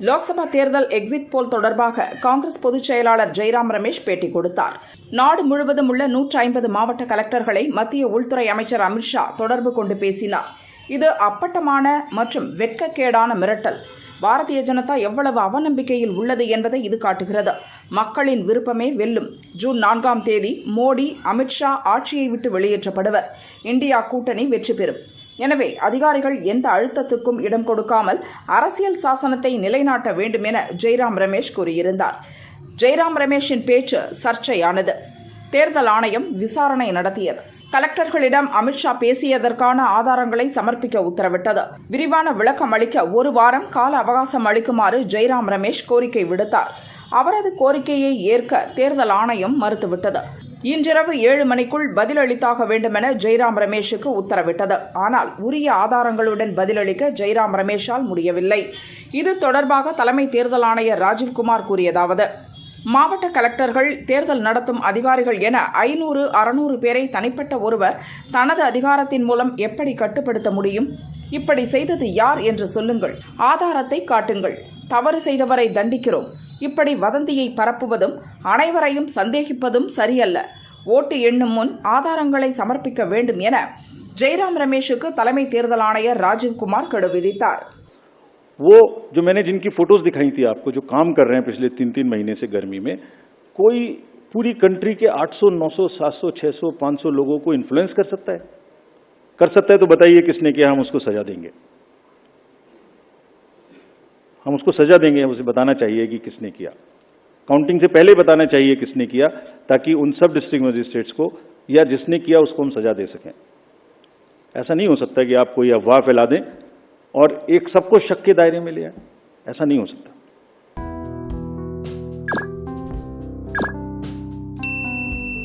Lok Sabha தேர்தல் exit போல் தொடர்பாக காங்கிரஸ் பொதுச் செயலாளர் ஜெய்ராம் ரமேஷ் பேட்டி கொடுத்தார். நாடு முழுவதும் உள்ள நூற்று ஐம்பது மாவட்ட கலெக்டர்களை மத்திய உள்துறை அமைச்சர் அமித்ஷா தொடர்பு கொண்டு பேசினார். இது அப்பட்டமான மற்றும் வெட்கக்கேடான மிரட்டல். பாரதிய ஜனதா எவ்வளவு அவநம்பிக்கையில் உள்ளது என்பதை இது காட்டுகிறது. மக்களின் விருப்பமே வெல்லும். ஜூன் நான்காம் தேதி மோடி அமித்ஷா ஆட்சியை விட்டு வெளியேற்றப்படுவர். இந்தியா கூட்டணி வெற்றி பெறும். எனவே அதிகாரிகள் எந்த அழுத்தத்துக்கும் இடம் கொடுக்காமல் அரசியல் சாசனத்தை நிலைநாட்ட வேண்டும் என ஜெய்ராம் ரமேஷ் கூறியிருந்தார். ஜெய்ராம் ரமேஷின் பேச்சு சர்ச்சையானது. தேர்தல் ஆணையம் விசாரணை நடத்தியது. கலெக்டர்களிடம் அமித்ஷா பேசியதற்கான ஆதாரங்களை சமர்ப்பிக்க உத்தரவிட்டது. விரிவான விளக்கம் அளிக்க ஒரு வாரம் கால அவகாசம் அளிக்குமாறு ஜெய்ராம் ரமேஷ் கோரிக்கை விடுத்தார். அவரது கோரிக்கையை ஏற்க தேர்தல் ஆணையம் மறுத்துவிட்டது. இன்றிரவு ஏழு மணிக்குள் பதிலளித்தாக வேண்டுமென ஜெய்ராம் ரமேஷுக்கு உத்தரவிட்டது. ஆனால் உரிய ஆதாரங்களுடன் பதிலளிக்க ஜெய்ராம் ரமேஷால் முடியவில்லை. இது தொடர்பாக தலைமை தேர்தல் ஆணையர் ராஜீவ்குமார் கூறியதாவது மாவட்ட கலெக்டர்கள் தேர்தல் நடத்தும் அதிகாரிகள் என ஐநூறு அறுநூறு பேரை தனிப்பட்ட ஒருவர் தனது அதிகாரத்தின் மூலம் எப்படி கட்டுப்படுத்த முடியும்? இப்படி செய்தது யார் என்று சொல்லுங்கள். ஆதாரத்தை காட்டுங்கள். தவறு செய்தவரை தண்டிக்கிறோம். இப்படி வதந்தியை பரப்புவதும் அனைவரையும் சந்தேகிப்பதும் சரியல்ல ஓட்டு எண்ணும் முன் ஆதாரங்களை சமர்ப்பிக்க வேண்டும் என ஜெய்ராம் ரமேஷுக்கு தலைமை தேர்தல் ஆணையர் ராஜீவ்குமார் கெடு விதித்தார் वो जो मैंने जिनकी फोटोज दिखाई थी आपको जो काम कर रहे हैं पिछले तीन तीन महीने से गर्मी में कोई पूरी कंट्री के 800, 900, 700, 600, 500 लोगों को इन्फ्लुएंस कर सकता है कर सकता है तो बताइए किसने किया हम उसको सजा देंगे हम उसको सजा देंगे उसे बताना चाहिए कि किसने किया। काउंटिंग से पहले बताना चाहिए किसने किया, ताकि उन सब डिस्ट्रिक्ट मजिस्ट्रेट्स को या जिसने किया उसको हम सजा दे सकें। ऐसा नहीं हो सकता कि आप कोई अफवाह फैला दें और एक सबको शक के दायरे में ले आए। ऐसा नहीं हो सकता।